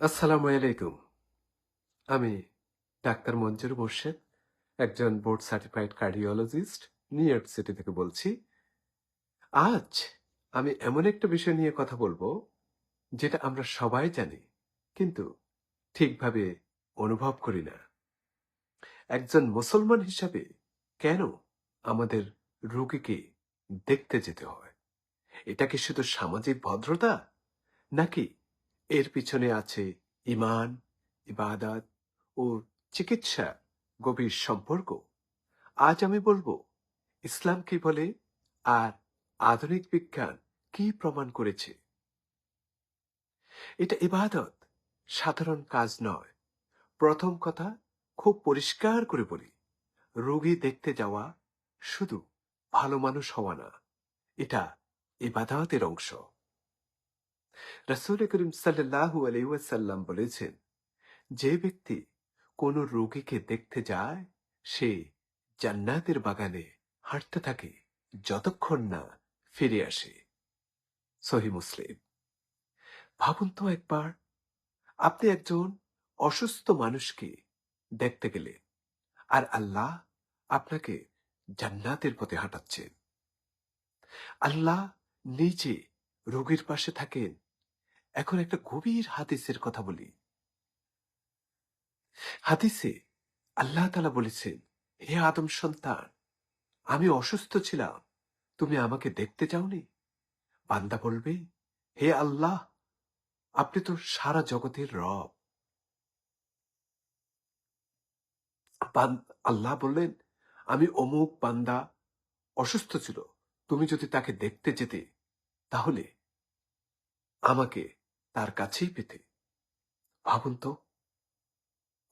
আসসালামু আলাইকুম। আমি ডাক্তার মঞ্জুর মোর্শেদ, একজন board certified cardiologist, New York City থেকে বলছি। আজ আমি এমন একটা বিষয় নিয়ে কথা বলব, যেটা আমরা সবাই জানি, কিন্তু ঠিকভাবে অনুভব করি না। একজন মুসলমান হিসাবে কেন আমাদের রোগীকে দেখতে যেতে হয়? এটা কি শুধু সামাজিক ভদ্রতা, নাকি এর পিছনে আছে ইমান ইবাদাত ও চিকিৎসা গভীর সম্পর্ক। আজ আমি বলব, ইসলাম কি বলে আর আধুনিক বিজ্ঞান কি প্রমাণ করেছে? এটা ইবাদত সাধারণ কাজ নয়। প্রথম কথা, খুব পরিষ্কার করে বলি, রোগী দেখতে যাওয়া শুধু ভালো মানুষ হওয়া না, এটা ইবাদতের অংশ। রাসূল করিম সাল্লাল্লাহু আলাইহি ওয়াসাল্লাম বলেছেন যে ব্যক্তি কোন রোগীকে দেখতে যায়, সে জান্নাতের বাগানে হাঁটতে থাকে, যতক্ষণ না ফিরে আসে। সহি মুসলিম। ভাবুন তো একবার, আপনি একজন অসুস্থ মানুষকে দেখতে গেলেন আর আল্লাহ আপনাকে জান্নাতের পথে হাঁটাচ্ছেন। আল্লাহ নিজে রোগীর পাশে থাকেন এখন একটা গভীর হাদিসের কথা বলি। হাদিসে আল্লাহ তালা বলেছেন, হে আদম সন্তান, আমি অসুস্থ ছিলাম, তুমি আমাকে দেখতে যাওনি বান্দা বলবে, হে আল্লাহ, আপনি তো সারা জগতের রব। আল্লাহ বললেন, আমি অমুক বান্দা, অসুস্থ ছিল, তুমি যদি তাকে দেখতে যেতে, তাহলে আমাকে তার কাছেই পেতে। ভাবুন তো,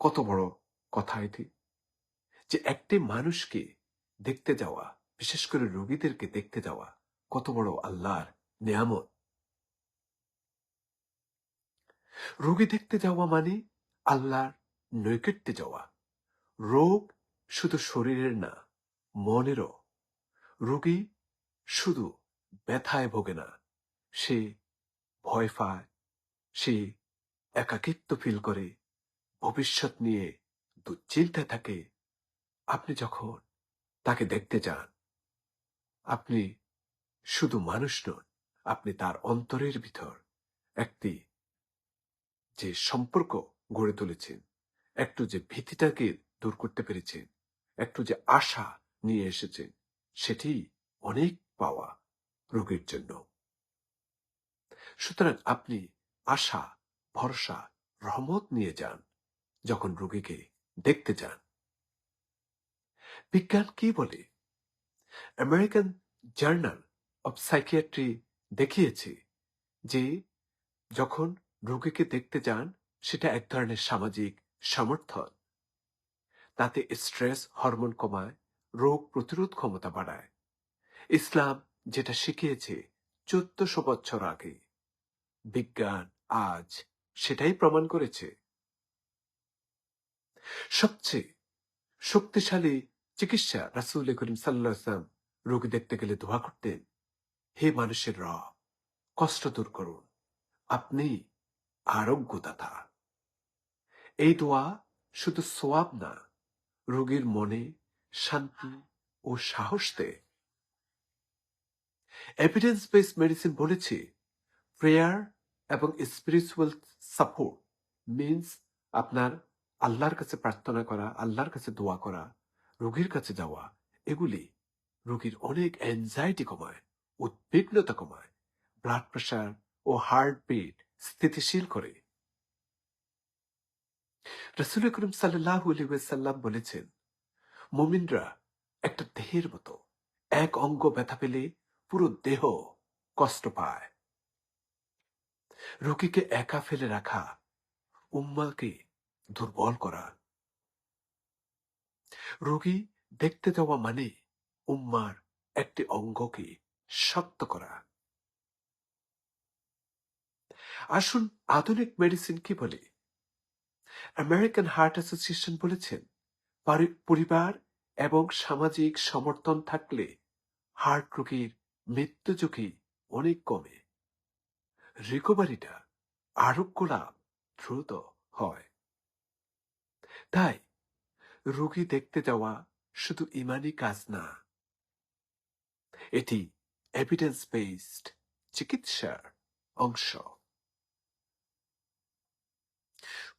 কত বড় কথা এটি যে একটি মানুষকে দেখতে যাওয়া, বিশেষ করে রোগীদেরকে দেখতে যাওয়া, কত বড় আল্লাহর নিয়ামত। রোগী দেখতে যাওয়া মানে আল্লাহর নৈকট্যে যাওয়া। রোগ শুধু শরীরের না, মনেরও। রোগী শুধু ব্যথায় ভোগে না, সে ভয় পায় সে একাকিত্ব ফিল করে। ভবিষ্যৎ নিয়ে দুশ্চিন্তায় থাকে। আপনি যখন তাকে দেখতে যান, আপনি শুধু মানুষ নন, আপনি তার অন্তরের ভিতর একটি যে সম্পর্ক গড়ে তুলেছেন, একটু যে ভীতিটাকে দূর করতে পেরেছেন, একটু যে আশা নিয়ে এসেছেন, সেটি অনেক পাওয়া রোগীর জন্য। সুতরাং আপনি আশা, ভরসা, রহমত নিয়ে যান যখন রোগীকে দেখতে যান। বিজ্ঞান কি বলে? আমেরিকান জার্নাল অব সাইকিয়াট্রি দেখিয়েছে যে যখন রোগীকে দেখতে যান, সেটা এক ধরনের সামাজিক সমর্থন। তাতে স্ট্রেস হরমোন কমায়, রোগ প্রতিরোধ ক্ষমতা বাড়ায়। ইসলাম যেটা শিখিয়েছে চোদ্দশো বছর আগে বিজ্ঞান আজ সেটাই প্রমাণ করেছে। সবচেয়ে শক্তিশালী চিকিৎসা রাসুল করিম সাল্লাম রোগী দেখতে গেলে দোয়া করতেন, হে মানুষের রব, কষ্ট দূর করুন, আপনি আরোগ্যদাতা। এই দোয়া শুধু সোয়াব না, রোগীর মনে শান্তি ও সাহস দেয়। এভিডেন্স বেস মেডিসিন বলেছে প্রেয়ার এবং স্পিরিচুয়াল সাপোর্ট মিন্স আপনার আল্লাহর কাছে প্রার্থনা করা, আল্লাহর কাছে দোয়া করা, রোগীর কাছে যাওয়া, এগুলি রোগীর অনেক অ্যাংজাইটি কমায়, উদ্বিগ্নতা কমায় ব্লাড প্রেশার ও হার্টবিট স্থিতিশীল করে। রসুল করিম সাল্লাহ সাল্লাম বলেছেন, মুমিনরা একটা দেহের মতো, এক অঙ্গ ব্যথা পেলে পুরো দেহ কষ্ট পায়। রোগীকে একা ফেলে রাখা উম্মাকে দুর্বল করা। রোগী দেখতে যাওয়া মানে উম্মার একটি অঙ্গকে শক্ত করা। আসুন আধুনিক মেডিসিন কি বলে? আমেরিকান হার্ট অ্যাসোসিয়েশন বলেছেন পরিবার এবং সামাজিক সমর্থন থাকলে হার্ট রোগীর মৃত্যু ঝুঁকি অনেক কমে। রিকভারিটা আরোগ্য লাভ দ্রুত হয়। তাই, রোগী দেখতে যাওয়া শুধু ইমানি কাজ না। এটি এভিডেন্স বেসড চিকিৎসার অংশ।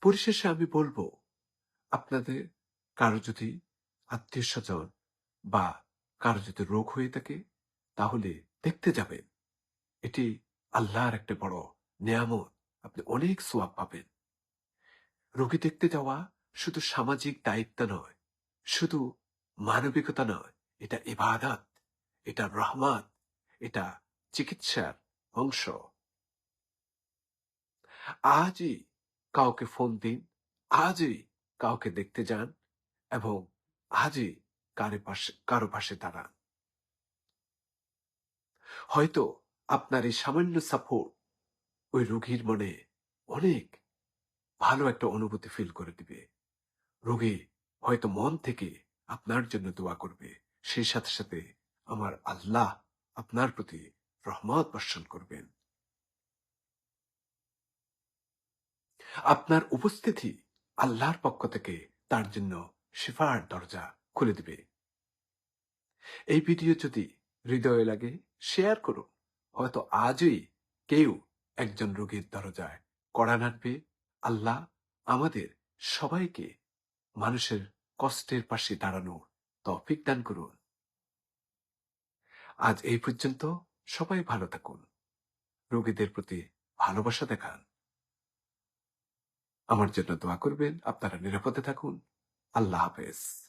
পরিশেষে আমি বলব, আপনাদের কারও যদি আত্মীয় স্বজন বা কারও যদি রোগ হয়ে থাকে, তাহলে দেখতে যাবেন। এটি আল্লাহর একটা বড় নিয়ামত। আপনি অনেক সোয়াব পাবেন। রোগী দেখতে যাওয়া শুধু সামাজিক দায়িত্ব নয়, শুধু মানবিকতা নয়, এটা ইবাদত, এটা রহমান এটা চিকিৎসার অংশ। আজই কাউকে ফোন দিন, আজই কাউকে দেখতে যান এবং আজই কারও পাশে কারও পাশে দাঁড়ান। হয়তো আপনার এই সামান্য সাপোর্ট ওই রোগীর মনে অনেক ভালো একটা অনুভূতি ফিল করে দিবে। রোগী হয়তো মন থেকে আপনার জন্য দোয়া করবে। সেই সাথে সাথে আমার আল্লাহ আপনার প্রতি রহমত বর্ষণ করবেন। আপনার উপস্থিতি আল্লাহর পক্ষ থেকে তার জন্য শিফার দরজা খুলে দিবে। এই ভিডিও যদি হৃদয়ে লাগে শেয়ার করুন। হয়তো আজই কেউ একজন রোগীর দরজায় কড়া নাড়বে আল্লাহ আমাদের সবাইকে মানুষের কষ্টের পাশে দাঁড়ানোর তৌফিক দান করুন। আজ এই পর্যন্ত সবাই ভালো থাকুন। রোগীদের প্রতি ভালোবাসা দেখান। আমার জন্য দোয়া করবেন, আপনারা নিরাপদে থাকুন। আল্লাহ হাফেজ।